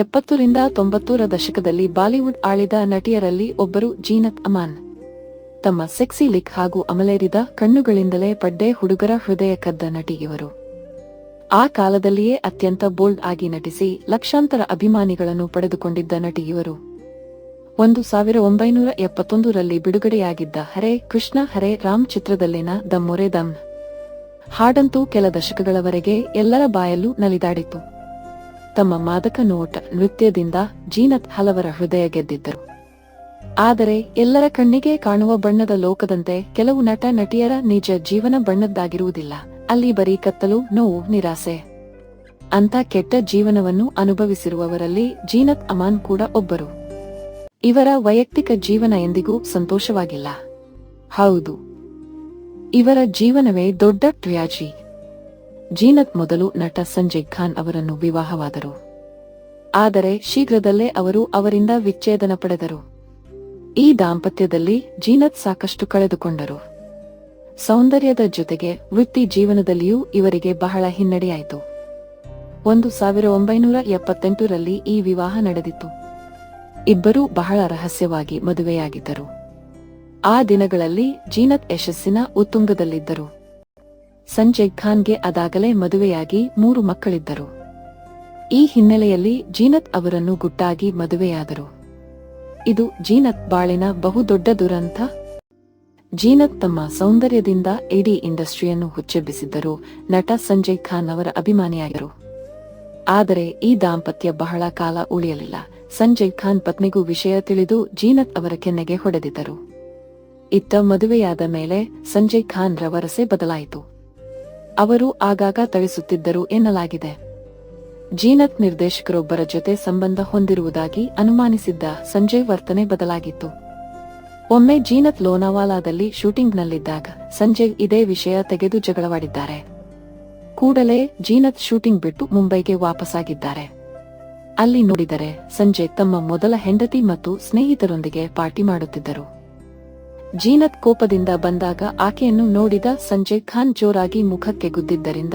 ಎಪ್ಪತ್ತರಿಂದ ತೊಂಬತ್ತೂರ ದಶಕದಲ್ಲಿ ಬಾಲಿವುಡ್ ಆಳಿದ ನಟಿಯರಲ್ಲಿ ಒಬ್ಬರು ಜೀನತ್ ಅಮಾನ್. ತಮ್ಮ ಸೆಕ್ಸಿ ಲಿಕ್ ಹಾಗೂ ಅಮಲೇರಿದ ಕಣ್ಣುಗಳಿಂದಲೇ ಪಡ್ಡೆ ಹುಡುಗರ ಹೃದಯ ಕದ್ದ ನಟಿ ಆ ಕಾಲದಲ್ಲಿಯೇ ಅತ್ಯಂತ ಬೋಲ್ಡ್ ಆಗಿ ನಟಿಸಿ ಲಕ್ಷಾಂತರ ಅಭಿಮಾನಿಗಳನ್ನು ಪಡೆದುಕೊಂಡಿದ್ದ ನಟಿ ಇವರು. ಒಂದು ಸಾವಿರ ಒಂಬೈನೂರ ಎಪ್ಪತ್ತೊಂದರಲ್ಲಿ ಬಿಡುಗಡೆಯಾಗಿದ್ದ ಹರೇ ಕೃಷ್ಣ ಹರೇ ರಾಮ್ ಚಿತ್ರದಲ್ಲಿನ ದಮ್ಮೊರೆ ಮೊರೆ ದಮ್. ಹಾಡಂತೂ ಕೆಲ ದಶಕಗಳವರೆಗೆ ಎಲ್ಲರ ಬಾಯಲ್ಲೂ ನಲಿದಾಡಿತು ತಮ್ಮ ಮಾದಕ ನೋಟ ನೃತ್ಯದಿಂದ ಜೀನತ್ ಹಲವರ ಹೃದಯ ಗೆದ್ದಿದ್ದರು. ಆದರೆ ಎಲ್ಲರ ಕಣ್ಣಿಗೆ ಕಾಣುವ ಬಣ್ಣದ ಲೋಕದಂತೆ ಕೆಲವು ನಟ ನಟಿಯರ ನಿಜ ಜೀವನ ಬಣ್ಣದ್ದಾಗಿರುವುದಿಲ್ಲ. ಅಲ್ಲಿ ಬರೀ ಕತ್ತಲು, ನೋವು, ನಿರಾಸೆ. ಅಂತ ಕೆಟ್ಟ ಜೀವನವನ್ನು ಅನುಭವಿಸಿರುವವರಲ್ಲಿ ಜೀನತ್ ಅಮಾನ್ ಕೂಡ ಒಬ್ಬರು. ಇವರ ವೈಯಕ್ತಿಕ ಜೀವನ ಎಂದಿಗೂ ಸಂತೋಷವಾಗಿಲ್ಲ. ಹೌದು. ಇವರ ಜೀವನವೇ ದೊಡ್ಡ ಟ್ರ್ಯಾಜಿ ಜೀನತ್ ಮೊದಲು ನಟ ಸಂಜಯ್ ಖಾನ್ ಅವರನ್ನು ವಿವಾಹವಾದರು. ಆದರೆ ಶೀಘ್ರದಲ್ಲೇ ಅವರು ಅವರಿಂದ ವಿಚ್ಛೇದನ ಪಡೆದರು. ಈ ದಾಂಪತ್ಯದಲ್ಲಿ ಜೀನತ್ ಸಾಕಷ್ಟು ಕಳೆದುಕೊಂಡರು. ಸೌಂದರ್ಯದ ಜೊತೆಗೆ ವೃತ್ತಿ ಜೀವನದಲ್ಲಿಯೂ ಇವರಿಗೆ ಬಹಳ ಹಿನ್ನಡೆಯಾಯಿತು. ಒಂದು ಸಾವಿರ ಒಂಬೈನೂರ ಎಪ್ಪತ್ತೆಂಟರಲ್ಲಿ ಈ ವಿವಾಹ ನಡೆದಿತ್ತು. ಇಬ್ಬರೂ ಬಹಳ ರಹಸ್ಯವಾಗಿ ಮದುವೆಯಾಗಿದ್ದರು. ಆ ದಿನಗಳಲ್ಲಿ ಜೀನತ್ ಯಶಸ್ಸಿನ ಉತ್ತುಂಗದಲ್ಲಿದ್ದರು. ಸಂಜಯ್ ಖಾನ್ಗೆ ಅದಾಗಲೇ ಮದುವೆಯಾಗಿ ಮೂರು ಮಕ್ಕಳಿದ್ದರು. ಈ ಹಿನ್ನೆಲೆಯಲ್ಲಿ ಜೀನತ್ ಅವರನ್ನು ಗುಟ್ಟಾಗಿ ಮದುವೆಯಾದರು. ಇದು ಜೀನತ್ ಬಾಳಿನ ಬಹುದೊಡ್ಡ ದುರಂತ. ಜೀನತ್ ತಮ್ಮ ಸೌಂದರ್ಯದಿಂದ ಇಡೀ ಇಂಡಸ್ಟ್ರಿಯನ್ನು ಹುಚ್ಚೆಬ್ಬಿಸಿದ್ದರು ನಟ ಸಂಜಯ್ ಖಾನ್ ಅವರ ಅಭಿಮಾನಿಯಾಗಿದ್ದರು. ಆದರೆ ಈ ದಾಂಪತ್ಯ ಬಹಳ ಕಾಲ ಉಳಿಯಲಿಲ್ಲ. ಸಂಜಯ್ ಖಾನ್ ಪತ್ನಿಗೂ ವಿಷಯ ತಿಳಿದು ಜೀನತ್ ಅವರ ಕೆನ್ನೆಗೆ ಹೊಡೆದಿದ್ದರು. ಇತ್ತ ಮದುವೆಯಾದ ಮೇಲೆ ಸಂಜಯ್ ಖಾನ್ ವರಸೆ ಬದಲಾಯಿತು. ಅವರು ಆಗಾಗ ಥಳಿಸುತ್ತಿದ್ದರು ಎನ್ನಲಾಗಿದೆ. ಜೀನತ್ ನಿರ್ದೇಶಕರೊಬ್ಬರ ಜೊತೆ ಸಂಬಂಧ ಹೊಂದಿರುವುದಾಗಿ ಅನುಮಾನಿಸಿದ್ದ ಸಂಜಯ್ ವರ್ತನೆ ಬದಲಾಗಿತ್ತು. ಒಮ್ಮೆ ಜೀನತ್ ಲೋನಾವಾಲಾದಲ್ಲಿ ಶೂಟಿಂಗ್ನಲ್ಲಿದ್ದಾಗ ಸಂಜಯ್ ಇದೇ ವಿಷಯ ತೆಗೆದು ಜಗಳವಾಡಿದ್ದಾರೆ. ಕೂಡಲೇ ಜೀನತ್ ಶೂಟಿಂಗ್ ಬಿಟ್ಟು ಮುಂಬೈಗೆ ವಾಪಸಾಗಿದ್ದಾರೆ. ಅಲ್ಲಿ ನೋಡಿದರೆ ಸಂಜಯ್ ತಮ್ಮ ಮೊದಲ ಹೆಂಡತಿ ಮತ್ತು ಸ್ನೇಹಿತರೊಂದಿಗೆ ಪಾರ್ಟಿ ಮಾಡುತ್ತಿದ್ದರು. ಜೀನತ್ ಕೋಪದಿಂದ ಬಂದಾಗ ಆಕೆಯನ್ನು ನೋಡಿದ ಸಂಜಯ್ ಖಾನ್ ಜೋರಾಗಿ ಮುಖಕ್ಕೆ ಗುದ್ದಿದ್ದರಿಂದ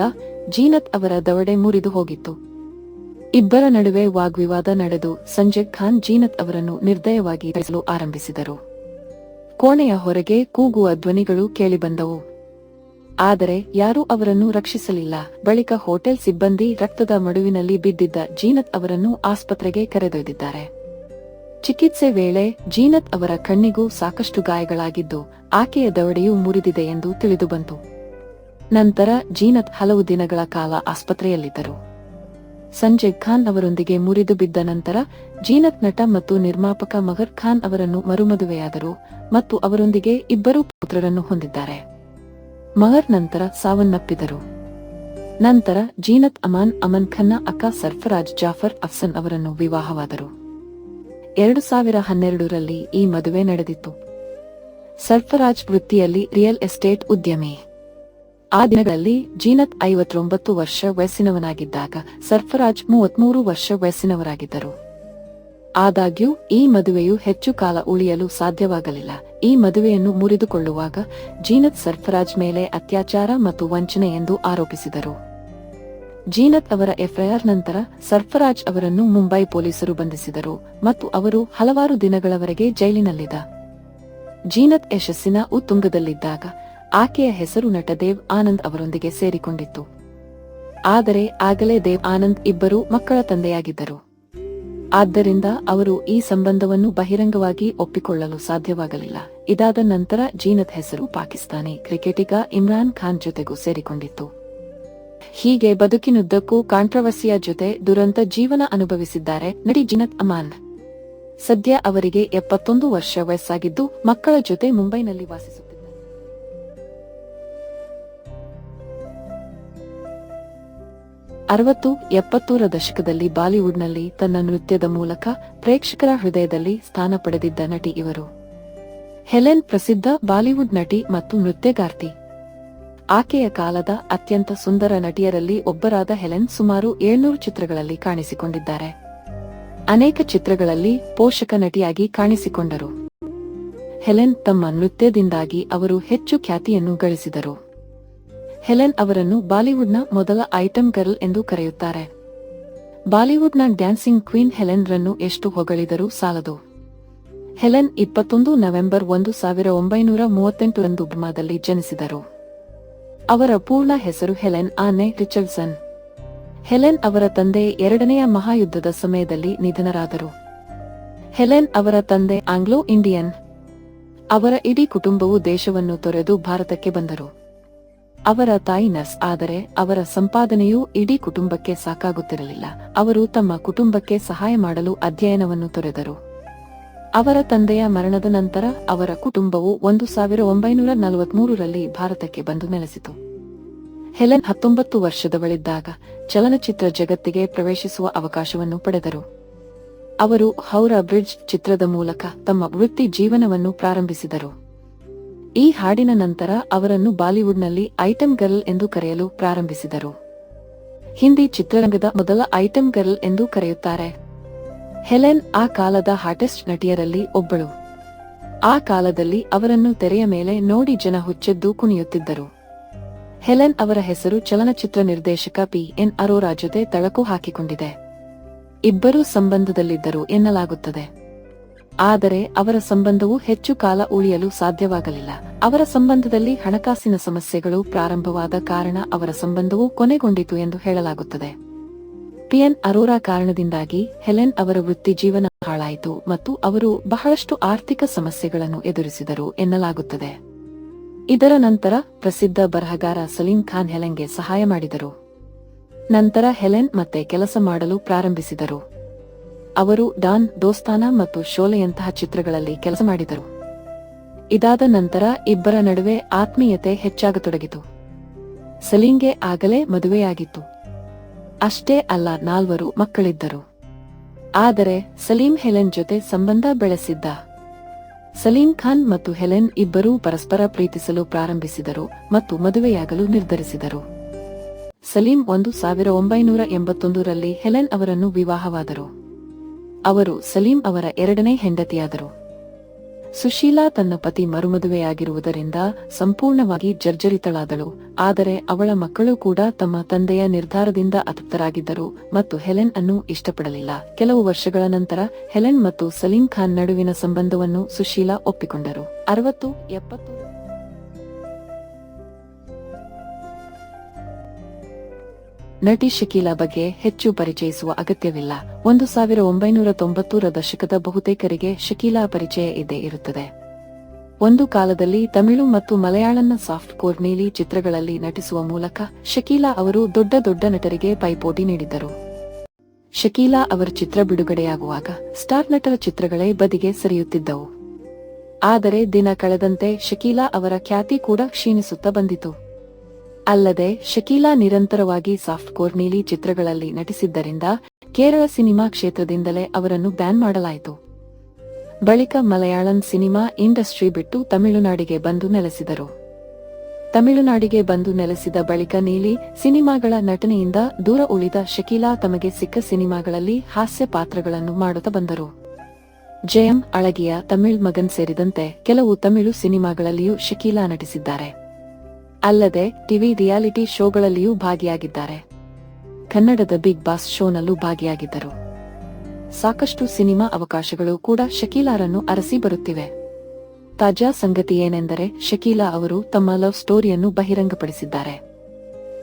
ಜೀನತ್ ಅವರ ದವಡೆ ಮುರಿದು ಹೋಗಿತ್ತು. ಇಬ್ಬರ ನಡುವೆ ವಾಗ್ವಿವಾದ ನಡೆದು ಸಂಜಯ್ ಖಾನ್ ಜೀನತ್ ಅವರನ್ನು ನಿರ್ದಯವಾಗಿ ಬೆಳೆಸಲು ಆರಂಭಿಸಿದರು. ಕೋಣೆಯ ಹೊರಗೆ ಕೂಗುವ ಧ್ವನಿಗಳು ಕೇಳಿಬಂದವು. ಆದರೆ ಯಾರೂ ಅವರನ್ನು ರಕ್ಷಿಸಲಿಲ್ಲ. ಬಳಿಕ ಹೋಟೆಲ್ ಸಿಬ್ಬಂದಿ ರಕ್ತದ ಮಡುವಿನಲ್ಲಿ ಬಿದ್ದಿದ್ದ ಜೀನತ್ ಅವರನ್ನು ಆಸ್ಪತ್ರೆಗೆ ಕರೆದೊಯ್ದಿದ್ದಾರೆ. ಚಿಕಿತ್ಸೆ ವೇಳೆ ಜೀನತ್ ಅವರ ಕಣ್ಣಿಗೂ ಸಾಕಷ್ಟು ಗಾಯಗಳಾಗಿದ್ದು ಆಕೆಯ ದವಡೆಯೂ ಮುರಿದಿದೆ ಎಂದು ತಿಳಿದುಬಂತು. ನಂತರ ಜೀನತ್ ಹಲವು ದಿನಗಳ ಕಾಲ ಆಸ್ಪತ್ರೆಯಲ್ಲಿದ್ದರು. ಸಂಜಯ್ ಖಾನ್ ಅವರೊಂದಿಗೆ ಮುರಿದು ಬಿದ್ದ ನಂತರ ಜೀನತ್ ನಟ ಮತ್ತು ನಿರ್ಮಾಪಕ ಮಗರ್ ಖಾನ್ ಅವರನ್ನು ಮರುಮದುವೆಯಾದರು ಮತ್ತು ಅವರೊಂದಿಗೆ ಇಬ್ಬರು ಪುತ್ರರನ್ನು ಹೊಂದಿದ್ದಾರೆ. ಮಹರ್ ನಂತರ ಸಾವನ್ನಪ್ಪಿದರು. ನಂತರ ಜೀನತ್ ಅಮಾನ್ ಅಮನ್ ಖನ್ನ ಅಕ್ಕ ಸರ್ಫರಾಜ್ ಜಾಫರ್ ಅಫ್ಸನ್ ಅವರನ್ನು ವಿವಾಹವಾದರು. ಎರಡು ಸಾವಿರ ಹನ್ನೆರಡರಲ್ಲಿ ಈ ಮದುವೆ ನಡೆದಿತ್ತು. ಸರ್ಫರಾಜ್ ವೃತ್ತಿಯಲ್ಲಿ ರಿಯಲ್ ಎಸ್ಟೇಟ್ ಉದ್ಯಮಿ. ಆ ದಿನಗಳಲ್ಲಿ ಜೀನತ್ ಐವತ್ತೊಂಬತ್ತು ವರ್ಷ ವಯಸ್ಸಿನವನಾಗಿದ್ದಾಗ ಸರ್ಫರಾಜ್ ಮೂವತ್ಮೂರು ವರ್ಷ ವಯಸ್ಸಿನವರಾಗಿದ್ದರು. ಆದಾಗ್ಯೂ, ಈ ಮದುವೆಯು ಹೆಚ್ಚು ಕಾಲ ಉಳಿಯಲು ಸಾಧ್ಯವಾಗಲಿಲ್ಲ. ಈ ಮದುವೆಯನ್ನು ಮುರಿದುಕೊಳ್ಳುವಾಗ ಜೀನತ್ ಸರ್ಫರಾಜ್ ಮೇಲೆ ಅತ್ಯಾಚಾರ ಮತ್ತು ವಂಚನೆ ಎಂದು ಆರೋಪಿಸಿದರು. ಜೀನತ್ ಅವರ ಎಫ್ಐಆರ್ ನಂತರ ಸರ್ಫರಾಜ್ ಅವರನ್ನು ಮುಂಬೈ ಪೊಲೀಸರು ಬಂಧಿಸಿದರು ಮತ್ತು ಅವರು ಹಲವಾರು ದಿನಗಳವರೆಗೆ ಜೈಲಿನಲ್ಲಿದ್ದ. ಜೀನತ್ ಯಶಸ್ಸಿನ ಉತ್ತುಂಗದಲ್ಲಿದ್ದಾಗ ಆಕೆಯ ಹೆಸರು ನಟ ದೇವ್ ಆನಂದ್ ಅವರೊಂದಿಗೆ ಸೇರಿಕೊಂಡಿತ್ತು. ಆದರೆ ಆಗಲೇ ದೇವ್ ಆನಂದ್ ಇಬ್ಬರು ಮಕ್ಕಳ ತಂದೆಯಾಗಿದ್ದರು. ಆದ್ದರಿಂದ ಅವರು ಈ ಸಂಬಂಧವನ್ನು ಬಹಿರಂಗವಾಗಿ ಒಪ್ಪಿಕೊಳ್ಳಲು ಸಾಧ್ಯವಾಗಲಿಲ್ಲ. ಇದಾದ ನಂತರ ಜೀನತ್ ಹೆಸರು ಪಾಕಿಸ್ತಾನಿ ಕ್ರಿಕೆಟಿಗ ಇಮ್ರಾನ್ ಖಾನ್ ಜೊತೆಗೂ ಸೇರಿಕೊಂಡಿತ್ತು. ಹೀಗೆ ಬದುಕಿನುದ್ದಕ್ಕೂ ಕಾಂಟ್ರವರ್ಸಿಯ ಜೊತೆ ದುರಂತ ಜೀವನ ಅನುಭವಿಸಿದ್ದಾರೆ ನಟಿ ಜಿನತ್ ಅಮಾನ್. ಸದ್ಯ ಅವರಿಗೆ ಎಪ್ಪತ್ತೊಂದು ವರ್ಷ ವಯಸ್ಸಾಗಿದ್ದು ಮಕ್ಕಳ ಜೊತೆ ಮುಂಬೈನಲ್ಲಿ ವಾಸಿಸುತ್ತಿದ್ದಾರೆ. ಅರವತ್ತು ಎಪ್ಪತ್ತೂರ ದಶಕದಲ್ಲಿ ಬಾಲಿವುಡ್ನಲ್ಲಿ ತನ್ನ ನೃತ್ಯದ ಮೂಲಕ ಪ್ರೇಕ್ಷಕರ ಹೃದಯದಲ್ಲಿ ಸ್ಥಾನ ಪಡೆದಿದ್ದ ನಟಿ ಇವರು. ಹೆಲೆನ್ ಪ್ರಸಿದ್ಧ ಬಾಲಿವುಡ್ ನಟಿ ಮತ್ತು ನೃತ್ಯಗಾರ್ತಿ. ಆಕೆಯ ಕಾಲದ ಅತ್ಯಂತ ಸುಂದರ ನಟಿಯರಲ್ಲಿ ಒಬ್ಬರಾದ ಹೆಲೆನ್ ಸುಮಾರು ಏಳ್ನೂರು ಚಿತ್ರಗಳಲ್ಲಿ ಕಾಣಿಸಿಕೊಂಡಿದ್ದಾರೆ. ಅನೇಕ ಚಿತ್ರಗಳಲ್ಲಿ ಪೋಷಕ ನಟಿಯಾಗಿ ಕಾಣಿಸಿಕೊಂಡರು. ಹೆಲೆನ್ ತಮ್ಮ ನೃತ್ಯದಿಂದಾಗಿ ಅವರು ಹೆಚ್ಚು ಖ್ಯಾತಿಯನ್ನು ಗಳಿಸಿದರು. ಹೆಲೆನ್ ಅವರನ್ನು ಬಾಲಿವುಡ್ನ ಮೊದಲ ಐಟಂ ಗರ್ಲ್ ಎಂದು ಕರೆಯುತ್ತಾರೆ. ಬಾಲಿವುಡ್ನ ಡ್ಯಾನ್ಸಿಂಗ್ ಕ್ವೀನ್ ಹೆಲೆನ್ ರನ್ನು ಎಷ್ಟು ಹೊಗಳಿದರೂ ಸಾಲದು. ಹೆಲೆನ್ ಇಪ್ಪತ್ತೊಂದು ನವೆಂಬರ್ ಒಂದು ಸಾವಿರ ಒಂಬೈನೂರ ಮೂವತ್ತೆಂಟರಂದು ಜನಿಸಿದರು. ಅವರ ಪೂರ್ಣ ಹೆಸರು ಹೆಲೆನ್ ಆನೆ ರಿಚರ್ಡ್ಸನ್. ಹೆಲೆನ್ ಅವರ ತಂದೆ ಎರಡನೆಯ ಮಹಾಯುದ್ಧದ ಸಮಯದಲ್ಲಿ ನಿಧನರಾದರು. ಹೆಲೆನ್ ಅವರ ತಂದೆ ಆಂಗ್ಲೋ ಇಂಡಿಯನ್. ಅವರ ಇಡೀ ಕುಟುಂಬವು ದೇಶವನ್ನು ತೊರೆದು ಭಾರತಕ್ಕೆ ಬಂದರು. ಅವರ ತಾಯಿ ನರ್ಸ್, ಆದರೆ ಅವರ ಸಂಪಾದನೆಯು ಇಡೀ ಕುಟುಂಬಕ್ಕೆ ಸಾಕಾಗುತ್ತಿರಲಿಲ್ಲ. ಅವರು ತಮ್ಮ ಕುಟುಂಬಕ್ಕೆ ಸಹಾಯ ಮಾಡಲು ಅಧ್ಯಯನವನ್ನು ತೊರೆದರು. ಅವರ ತಂದೆಯ ಮರಣದ ನಂತರ ಅವರ ಕುಟುಂಬವು ಒಂದು ಸಾವಿರ ಒಂಬೈನೂರ ನಲವತ್ಮೂರರಲ್ಲಿ ಭಾರತಕ್ಕೆ ಬಂದು ನೆಲೆಸಿತು. ಹೆಲೆನ್ ಹತ್ತೊಂಬತ್ತು ವರ್ಷದವಳಿದ್ದಾಗ ಚಲನಚಿತ್ರ ಜಗತ್ತಿಗೆ ಪ್ರವೇಶಿಸುವ ಅವಕಾಶವನ್ನು ಪಡೆದರು. ಅವರು ಹೌರಾ ಬ್ರಿಡ್ಜ್ ಚಿತ್ರದ ಮೂಲಕ ತಮ್ಮ ವೃತ್ತಿ ಜೀವನವನ್ನು ಪ್ರಾರಂಭಿಸಿದರು. ಈ ಹಾಡಿನ ನಂತರ ಅವರನ್ನು ಬಾಲಿವುಡ್ನಲ್ಲಿ ಐಟಂ ಗರ್ಲ್ ಎಂದು ಕರೆಯಲು ಪ್ರಾರಂಭಿಸಿದರು. ಹಿಂದಿ ಚಿತ್ರರಂಗದ ಮೊದಲ ಐಟಂ ಗರ್ಲ್ ಎಂದು ಕರೆಯುತ್ತಾರೆ. ಹೆಲೆನ್ ಆ ಕಾಲದ ಹಾಟೆಸ್ಟ್ ನಟಿಯರಲ್ಲಿ ಒಬ್ಬಳು. ಆ ಕಾಲದಲ್ಲಿ ಅವರನ್ನು ತೆರೆಯ ಮೇಲೆ ನೋಡಿ ಜನ ಹುಚ್ಚೆದ್ದು ಕುಣಿಯುತ್ತಿದ್ದರು. ಹೆಲೆನ್ ಅವರ ಹೆಸರು ಚಲನಚಿತ್ರ ನಿರ್ದೇಶಕ ಪಿ. ಎನ್. ಅರೋರಾ ಜೊತೆ ತಳಕು ಹಾಕಿಕೊಂಡಿದೆ. ಇಬ್ಬರೂ ಸಂಬಂಧದಲ್ಲಿದ್ದರು ಎನ್ನಲಾಗುತ್ತದೆ. ಆದರೆ ಅವರ ಸಂಬಂಧವು ಹೆಚ್ಚು ಕಾಲ ಉಳಿಯಲು ಸಾಧ್ಯವಾಗಲಿಲ್ಲ. ಅವರ ಸಂಬಂಧದಲ್ಲಿ ಹಣಕಾಸಿನ ಸಮಸ್ಯೆಗಳು ಪ್ರಾರಂಭವಾದ ಕಾರಣ ಅವರ ಸಂಬಂಧವು ಕೊನೆಗೊಂಡಿತು ಎಂದು ಹೇಳಲಾಗುತ್ತದೆ. ಪಿಎನ್ ಅರೋರಾ ಕಾರಣದಿಂದಾಗಿ ಹೆಲೆನ್ ಅವರ ವೃತ್ತಿ ಜೀವನ ಹಾಳಾಯಿತು ಮತ್ತು ಅವರು ಬಹಳಷ್ಟು ಆರ್ಥಿಕ ಸಮಸ್ಯೆಗಳನ್ನು ಎದುರಿಸಿದರು ಎನ್ನಲಾಗುತ್ತದೆ. ಇದರ ನಂತರ ಪ್ರಸಿದ್ಧ ಬರಹಗಾರ ಸಲೀಂ ಖಾನ್ ಹೆಲೆನ್ಗೆ ಸಹಾಯ ಮಾಡಿದರು. ನಂತರ ಹೆಲೆನ್ ಮತ್ತೆ ಕೆಲಸ ಮಾಡಲು ಪ್ರಾರಂಭಿಸಿದರು. ಅವರು ಡಾನ್ ದೋಸ್ತಾನ ಮತ್ತು ಶೋಲೆಯಂತಹ ಚಿತ್ರಗಳಲ್ಲಿ ಕೆಲಸ ಮಾಡಿದರು. ಇದಾದ ನಂತರ ಇಬ್ಬರ ನಡುವೆ ಆತ್ಮೀಯತೆ ಹೆಚ್ಚಾಗತೊಡಗಿತು. ಸಲೀಂಗೆ ಆಗಲೇ ಮದುವೆಯಾಗಿತ್ತು. ಅಷ್ಟೇ ಅಲ್ಲ ನಾಲ್ವರು ಮಕ್ಕಳಿದ್ದರು. ಆದರೆ ಸಲೀಂ ಹೆಲೆನ್ ಜೊತೆ ಸಂಬಂಧ ಬೆಳೆಸಿದ್ದ. ಸಲೀಂ ಖಾನ್ ಮತ್ತು ಹೆಲೆನ್ ಇಬ್ಬರೂ ಪರಸ್ಪರ ಪ್ರೀತಿಸಲು ಪ್ರಾರಂಭಿಸಿದರು ಮತ್ತು ಮದುವೆಯಾಗಲು ನಿರ್ಧರಿಸಿದರು. ಸಲೀಂ ಒಂದು ಸಾವಿರ ಒಂಬೈನೂರ ಎಂಬತ್ತೊಂದರಲ್ಲಿ ಹೆಲೆನ್ ಅವರನ್ನು ವಿವಾಹವಾದರು. ಅವರು ಸಲೀಂ ಅವರ ಎರಡನೇ ಹೆಂಡತಿಯಾದರು. ಸುಶೀಲಾ ತನ್ನ ಪತಿ ಮರುಮದುವೆಯಾಗಿರುವುದರಿಂದ ಸಂಪೂರ್ಣವಾಗಿ ಜರ್ಜರಿತಳಾದಳು. ಆದರೆ ಅವಳ ಮಕ್ಕಳು ಕೂಡ ತಮ್ಮ ತಂದೆಯ ನಿರ್ಧಾರದಿಂದ ಅತೃಪ್ತರಾಗಿದ್ದರು ಮತ್ತು ಹೆಲೆನ್ ಅನ್ನು ಇಷ್ಟಪಡಲಿಲ್ಲ. ಕೆಲವು ವರ್ಷಗಳ ನಂತರ ಹೆಲೆನ್ ಮತ್ತು ಸಲೀಂ ಖಾನ್ ನಡುವಿನ ಸಂಬಂಧವನ್ನು ಸುಶೀಲಾ ಒಪ್ಪಿಕೊಂಡರು. ಅರವತ್ತು, ಎಪ್ಪತ್ತು ನಟಿ ಶಕೀಲಾ ಬಗ್ಗೆ ಹೆಚ್ಚು ಪರಿಚಯಿಸುವ ಅಗತ್ಯವಿಲ್ಲ. ಒಂದು ಸಾವಿರ ಒಂಬೈನೂರ ತೊಂಬತ್ತೂರ ದಶಕದ ಬಹುತೇಕರಿಗೆ ಶಕೀಲಾ ಪರಿಚಯ ಇದ್ದೇ ಇರುತ್ತದೆ. ಒಂದು ಕಾಲದಲ್ಲಿ ತಮಿಳು ಮತ್ತು ಮಲಯಾಳಂನ ಸಾಫ್ಟ್ ಕೋರ್ ನೀಲಿ ಚಿತ್ರಗಳಲ್ಲಿ ನಟಿಸುವ ಮೂಲಕ ಶಕೀಲಾ ಅವರು ದೊಡ್ಡ ದೊಡ್ಡ ನಟರಿಗೆ ಪೈಪೋಟಿ ನೀಡಿದ್ದರು. ಶಕೀಲಾ ಅವರ ಚಿತ್ರ ಬಿಡುಗಡೆಯಾಗುವಾಗ ಸ್ಟಾರ್ ನಟರ ಚಿತ್ರಗಳೇ ಬದಿಗೆ ಸರಿಯುತ್ತಿದ್ದವು. ಆದರೆ ದಿನ ಕಳೆದಂತೆ ಶಕೀಲಾ ಅವರ ಖ್ಯಾತಿ ಕೂಡ ಕ್ಷೀಣಿಸುತ್ತಾ ಬಂದಿತು. ಅಲ್ಲದೆ, ಶಕೀಲಾ ನಿರಂತರವಾಗಿ ಸಾಫ್ಟ್ ಕೋರ್ ನೀಲಿ ಚಿತ್ರಗಳಲ್ಲಿ ನಟಿಸಿದ್ದರಿಂದ ಕೇರಳ ಸಿನಿಮಾ ಕ್ಷೇತ್ರದಿಂದಲೇ ಅವರನ್ನು ಬ್ಯಾನ್ ಮಾಡಲಾಯಿತು. ಬಳಿಕ ಮಲಯಾಳಂ ಸಿನಿಮಾ ಇಂಡಸ್ಟ್ರಿ ಬಿಟ್ಟು ತಮಿಳುನಾಡಿಗೆ ಬಂದು ನೆಲೆಸಿದರು. ತಮಿಳುನಾಡಿಗೆ ಬಂದು ನೆಲೆಸಿದ ಬಳಿಕ ನೀಲಿ ಸಿನಿಮಾಗಳ ನಟನೆಯಿಂದ ದೂರ ಉಳಿದ ಶಕೀಲಾ ತಮಗೆ ಸಿಕ್ಕ ಸಿನಿಮಾಗಳಲ್ಲಿ ಹಾಸ್ಯ ಪಾತ್ರಗಳನ್ನು ಮಾಡುತ್ತಾ ಬಂದರು. ಜಯಂ ಅಳಗಿಯ ತಮಿಳ್ ಮಗನ್ ಸೇರಿದಂತೆ ಕೆಲವು ತಮಿಳು ಸಿನಿಮಾಗಳಲ್ಲಿಯೂ ಶಕೀಲಾ ನಟಿಸಿದ್ದಾರೆ. ಅಲ್ಲದೆ ಟಿವಿ ರಿಯಾಲಿಟಿ ಶೋಗಳಲ್ಲಿಯೂ ಭಾಗಿಯಾಗಿದ್ದಾರೆ. ಕನ್ನಡದ ಬಿಗ್ ಬಾಸ್ ಶೋನಲ್ಲೂ ಭಾಗಿಯಾಗಿದ್ದರು. ಸಾಕಷ್ಟು ಸಿನಿಮಾ ಅವಕಾಶಗಳು ಕೂಡ ಶಕೀಲಾರನ್ನು ಅರಸಿ ಬರುತ್ತಿವೆ. ತಾಜಾ ಸಂಗತಿ ಏನೆಂದರೆ ಶಕೀಲಾ ಅವರು ತಮ್ಮ ಲವ್ ಸ್ಟೋರಿಯನ್ನು ಬಹಿರಂಗಪಡಿಸಿದ್ದಾರೆ.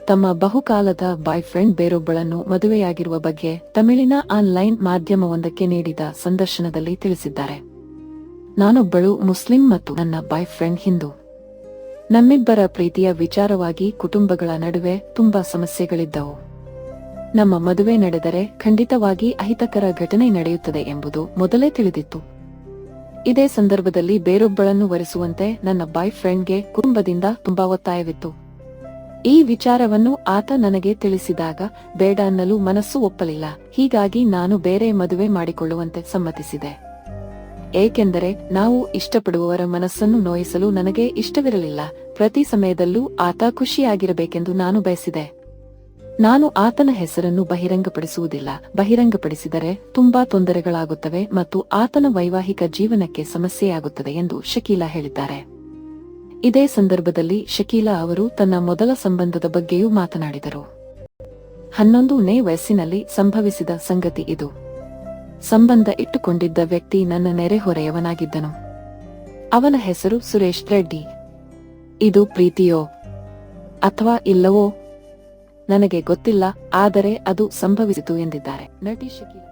ತಮ್ಮ ಬಹುಕಾಲದ ಬಾಯ್ ಫ್ರೆಂಡ್ ಬೇರೊಬ್ಬಳನ್ನು ಮದುವೆಯಾಗಿರುವ ಬಗ್ಗೆ ತಮಿಳಿನ ಆನ್ಲೈನ್ ಮಾಧ್ಯಮವೊಂದಕ್ಕೆ ನೀಡಿದ ಸಂದರ್ಶನದಲ್ಲಿ ತಿಳಿಸಿದ್ದಾರೆ. ನಾನೊಬ್ಬಳು ಮುಸ್ಲಿಂ ಮತ್ತು ನನ್ನ ಬಾಯ್ ಫ್ರೆಂಡ್ ಹಿಂದೂ. ನಮ್ಮಿಬ್ಬರ ಪ್ರೀತಿಯ ವಿಚಾರವಾಗಿ ಕುಟುಂಬಗಳ ನಡುವೆ ತುಂಬಾ ಸಮಸ್ಯೆಗಳಿದ್ದವು. ನಮ್ಮ ಮದುವೆ ನಡೆದರೆ ಖಂಡಿತವಾಗಿ ಅಹಿತಕರ ಘಟನೆ ನಡೆಯುತ್ತದೆ ಎಂಬುದು ಮೊದಲೇ ತಿಳಿದಿತ್ತು. ಇದೇ ಸಂದರ್ಭದಲ್ಲಿ ಬೇರೊಬ್ಬಳನ್ನು ಒರೆಸುವಂತೆ ನನ್ನ ಬಾಯ್ ಫ್ರೆಂಡ್ಗೆ ಕುಟುಂಬದಿಂದ ತುಂಬಾ ಒತ್ತಾಯವಿತ್ತು. ಈ ವಿಚಾರವನ್ನು ಆತ ನನಗೆ ತಿಳಿಸಿದಾಗ ಬೇಡ ಅನ್ನಲು ಮನಸ್ಸು ಒಪ್ಪಲಿಲ್ಲ. ಹೀಗಾಗಿ ನಾನು ಬೇರೆ ಮದುವೆ ಮಾಡಿಕೊಳ್ಳುವಂತೆ ಸಮ್ಮತಿಸಿದೆ. ಏಕೆಂದರೆ ನಾವು ಇಷ್ಟಪಡುವವರ ಮನಸ್ಸನ್ನು ನೋಯಿಸಲು ನನಗೆ ಇಷ್ಟವಿರಲಿಲ್ಲ. ಪ್ರತಿ ಸಮಯದಲ್ಲೂ ಆತ ಖುಷಿಯಾಗಿರಬೇಕೆಂದು ನಾನು ಬಯಸಿದೆ. ನಾನು ಆತನ ಹೆಸರನ್ನು ಬಹಿರಂಗಪಡಿಸುವುದಿಲ್ಲ. ಬಹಿರಂಗಪಡಿಸಿದರೆ ತುಂಬಾ ತೊಂದರೆಗಳಾಗುತ್ತವೆ ಮತ್ತು ಆತನ ವೈವಾಹಿಕ ಜೀವನಕ್ಕೆ ಸಮಸ್ಯೆಯಾಗುತ್ತದೆ ಎಂದು ಶಕೀಲಾ ಹೇಳಿದ್ದಾರೆ. ಇದೇ ಸಂದರ್ಭದಲ್ಲಿ ಶಕೀಲಾ ಅವರು ತನ್ನ ಮೊದಲ ಸಂಬಂಧದ ಬಗ್ಗೆಯೂ ಮಾತನಾಡಿದರು. ಹನ್ನೊಂದನೇ ವಯಸ್ಸಿನಲ್ಲಿ ಸಂಭವಿಸಿದ ಸಂಗತಿ ಇದು. ಸಂಬಂಧ ಇಟ್ಟುಕೊಂಡಿದ್ದ ವ್ಯಕ್ತಿ ನನ್ನ ನೆರೆಹೊರೆಯವನಾಗಿದ್ದನು ಅವನ ಹೆಸರು ಸುರೇಶ್ ರೆಡ್ಡಿ. ಇದು ಪ್ರೀತಿಯೋ ಅಥವಾ ಇಲ್ಲವೋ ನನಗೆ ಗೊತ್ತಿಲ್ಲ, ಆದರೆ ಅದು ಸಂಭವಿಸಿತು ಎಂದಿದ್ದಾರೆ. ನಟಿ ಶಕೀಲ